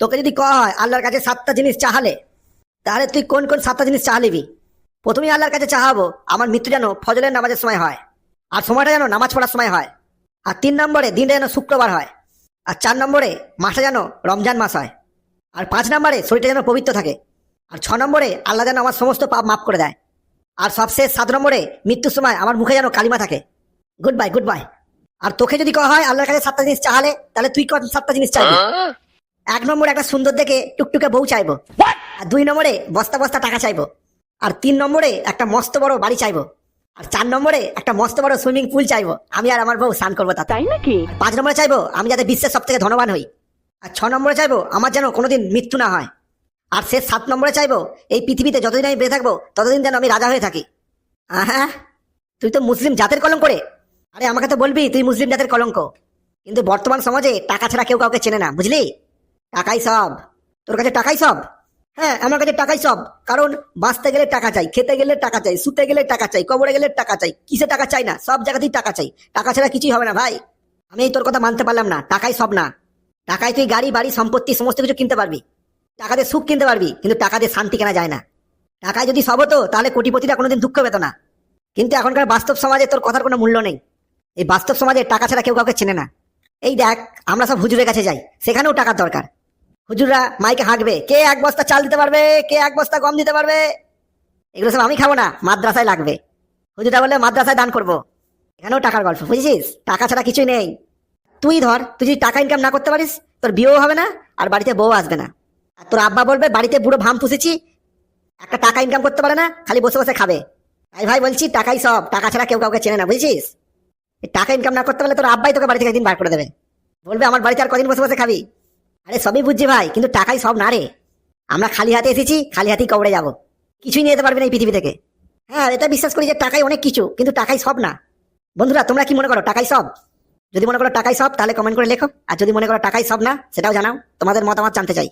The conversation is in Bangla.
তোকে যদি কয়া, হয়, আল্লাহর কাছে সাতটা জিনিস চাহালে, তাহলে তুই কোন কোন সাতটা জিনিস চাহালিবি প্রথমেই আল্লাহর কাছে চাহাবো, আমার মৃত্যু যেন ফজলের নামাজের সময় হয়, আর সময়টা যেন নামাজ পড়ার সময় হয়। আর তিন নম্বরে, দিনটা যেন শুক্রবার হয়, আর চার নম্বরে, মাসটা যেন রমজান মাস হয়, আর পাঁচ নম্বরে, শরীরটা যেন পবিত্র থাকে, আর ছ নম্বরে, আল্লাহ যেন আমার সমস্ত পাপ মাফ করে দেয়, আর সবশেষ সাত নম্বরে, মৃত্যুর সময় আমার মুখে যেন কালিমা থাকে। গুড বাই গুড বাই আর তোকে যদি কয়া, হয়, আল্লাহর কাছে সাতটা জিনিস চাহালে, তাহলে তুই কত সাতটা জিনিস চাইবি? এক নম্বরে একটা সুন্দর দেখে টুকটুকে বউ চাইব। আর দুই নম্বরে বস্তা বস্তা টাকা চাইব। আর তিন নম্বরে একটা মস্ত বড় বাড়ি চাইব। আর চার নম্বরে একটা মস্ত বড় সুইমিং পুল চাইব। আমি আর আমার বউ স্নান করব তাতে। তাই নাকি? পাঁচ নম্বরে চাইব আমি যাতে বিশ্বের সব থেকে ধনবান হই। আর ছ নম্বরে চাইব আমার যেন কোনোদিন মৃত্যু না হয়। আর শেষ সাত নম্বরে চাইব এই পৃথিবীতে যতদিন আমি বেঁচে থাকব ততদিন যেন আমি রাজা হয়ে থাকি। হ্যাঁ তুই তো মুসলিম জাতের কলঙ্ক করে আরে আমাকে তো বলবি তুই মুসলিম জাতের কলঙ্ক। কিন্তু বর্তমান সমাজে টাকা ছাড়া কেউ কাউকে চেনে না বুঝলি? টাকাই সব। তোর কাছে টাকাই সব? হ্যাঁ আমার কাছে টাকাই সব। কারণ বাঁচতে গেলে টাকা চাই, খেতে গেলে টাকা চাই, শুতে গেলে টাকা চাই, কবরে গেলে টাকা চাই, কিসে টাকা চাই না? সব জায়গাতেই টাকা চাই। টাকা ছাড়া কিছুই হবে না ভাই। আমি তোর কথা মানতে পারলাম না। টাকাই সব না। টাকায় তুই গাড়ি, বাড়ি, সম্পত্তি, সমস্ত কিছু কিনতে পারবি। টাকা দিয়ে সুখ কিনতে পারবি, কিন্তু টাকা দিয়ে শান্তি কেনা যায় না। টাকায় যদি সব হতো, তাহলে কোটিপতিরা কোনোদিন দুঃখ পেত না। কিন্তু এখনকার বাস্তব সমাজে তোর কথার কোনো মূল্য নেই। এই বাস্তব সমাজে টাকা ছাড়া কেউ কাউকে চেনে না। এই দেখ, আমরা সব হুজুরের কাছে যাই। সেখানেও টাকার দরকার। হুজুররা মাইকে হাঁকবে কে এক বস্তা চাল দিতে পারবে? কে এক বস্তা গম দিতে পারবে? এগুলো সব আমি খাব না, মাদ্রাসায় লাগবে। হুজুররা বললে, মাদ্রাসায় দান করব। এখানেও টাকার গল্প, বুঝেছিস? টাকা ছাড়া কিছুই নেই। তুই ধর, তুই যদি টাকা ইনকাম না করতে পারিস, তোর বিয়েও হবে না, আর বাড়িতে বউ আসবে না। আর তোর আব্বা বলবে, বাড়িতে বুড়ো ভাম পুষেছি, একটা টাকা ইনকাম করতে পারে না, খালি বসে বসে খাবে। তাই ভাই বলছি, টাকাই সব, টাকা ছাড়া কেউ কাউকে চেনে না, বুঝেছিস? টাকা ইনকাম না করতে পারলে তোর আব্বাই তোকে বাড়ি থেকে একদিন বার করে দেবে। বলবে, আমার বাড়িতে আর কদিন বসে বসে খাবি? আরে সবই বুঝছি ভাই, কিন্তু টাকাই সব না রে। আমরা খালি হাতে এসেছি, খালি হাতেই কবরে যাব। কিছুই নিয়ে যেতে পারবে না এই পৃথিবী থেকে। হ্যাঁ এটা বিশ্বাস করি যে টাকাই অনেক কিছু, কিন্তু টাকাই সব না। বন্ধুরা, তোমরা কি মনে করো, টাকাই সব? যদি মনে করো টাকাই সব, তাহলে কমেন্ট করে লেখো। আর যদি মনে করো টাকাই সব না, সেটাও জানাও। তোমাদের মতামত জানতে চাই।